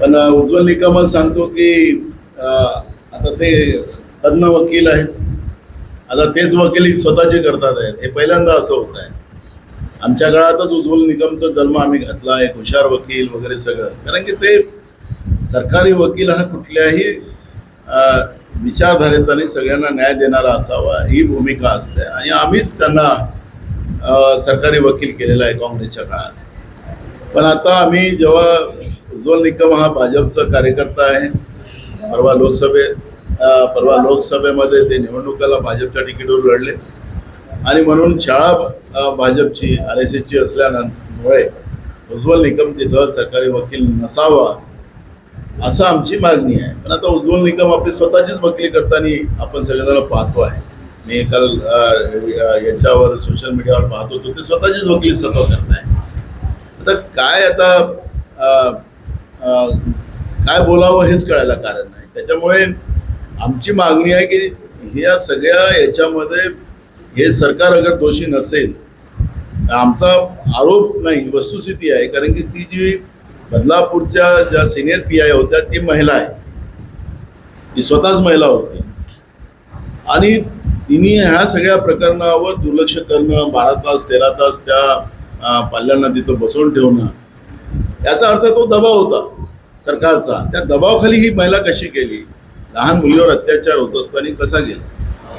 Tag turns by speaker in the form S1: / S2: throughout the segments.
S1: पण उज्ज्वल निकमच सांगतो की आता ते तज्ञ वकील आहेत. आता तेच वकील स्वतःचे करतात आहेत. हे पहिल्यांदा असं होत आहे. आमच्या काळातच उज्ज्वल निकमचा जन्म आम्ही घातला एक हुशार वकील वगैरे सगळं. कारण की ते सरकारी वकील हा कुठल्याही विचारधारेचा आणि सगळ्यांना न्याय देणारा असावा. ही भूमिका असते. आणि आम्हीच त्यांना सरकारी वकील केलेला आहे काँग्रेसच्या काळात. पण आता आम्ही जेव्हा उज्ज्वल निकम हा भाजपचा कार्यकर्ता आहे. परवा लोकसभेत परवा लोकसभेमध्ये ते निवडणुकाला भाजपच्या तिकीटवर लढले. आणि म्हणून शाळा भाजपची आर एस एसची असल्यामुळे उज्ज्वल निकम तिथं सरकारी वकील नसावा असं आमची मागणी आहे. पण आता उज्ज्वल निकम आपली स्वतःचीच वकिली करताना आपण सगळेजण पाहतो आहे. मी काल यांच्यावर याच्यावर सोशल मीडियावर पाहत होतो. ते स्वतःचीच वकिली स्वतः करताय. आता काय आता काय बोलावं हेच कळायला कारण नाही. त्याच्यामुळे आमची मागणी आहे की या सगळ्या याच्यामध्ये हे सरकार अगर दोषी नसेल तर आमचा आरोप नाही वस्तुस्थिती आहे. कारण की ती जी बदलापूरच्या ज्या सिनियर पी आय होत्या ती महिला आहे. ती स्वतःच महिला होती. आणि तिने ह्या सगळ्या प्रकरणावर दुर्लक्ष करणं बारा तास तेरा तास त्या पाल्यांना तिथं बसवून ठेवणं याचा अर्थ तो दबाव होता. सरकारचा त्या दबावाखाली ही महिला कशी गेली? लहान मुलीवर अत्याचार होत असताना कसा गेला?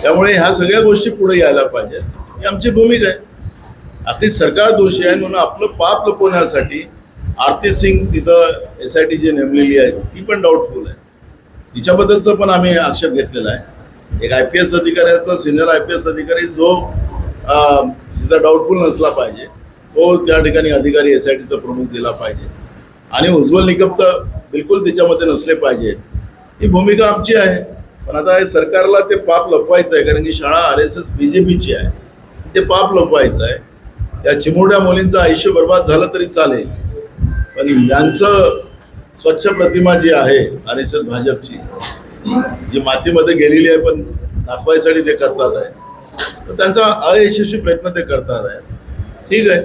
S1: त्यामुळे ह्या सगळ्या गोष्टी पुढे यायला पाहिजेत. ही आमची भूमिका आहे. आपली सरकार दोषी आहे म्हणून आपलं पाप लपवण्यासाठी आरती सिंग तिथं एस आय टी जी नेमलेली आहे ती पण डाऊटफुल आहे. तिच्याबद्दलचं पण आम्ही आक्षेप घेतलेला आहे. एक आय पी एस अधिकाऱ्याचा सिनियर आय पी एस अधिकारी जो तिथं डाऊटफुल नसला पाहिजे तो त्या ठिकाणी अधिकारी एस आय टीचा प्रमुख दिला पाहिजे. आणि उज्ज्वल निकम तर बिलकुल त्याच्यामध्ये नसले पाहिजेत. ही भूमिका आमची आहे. पण आता सरकारला ते पाप लपवायचं आहे कारण की शाळा R S S B J पीची आहे. ते पाप लपवायचं आहे. त्या चिमुरड्या मुलींचं आयुष्य बर्बाद झालं तरी चालेल. पण यांचं स्वच्छ प्रतिमा जी आहे आर एस एस भाजपची जी मातीमध्ये गेलेली आहे पण दाखवायसाठी ते करतात आहे. तर त्यांचा अयशस्वी प्रयत्न ते करतात आहे. ठीक आहे.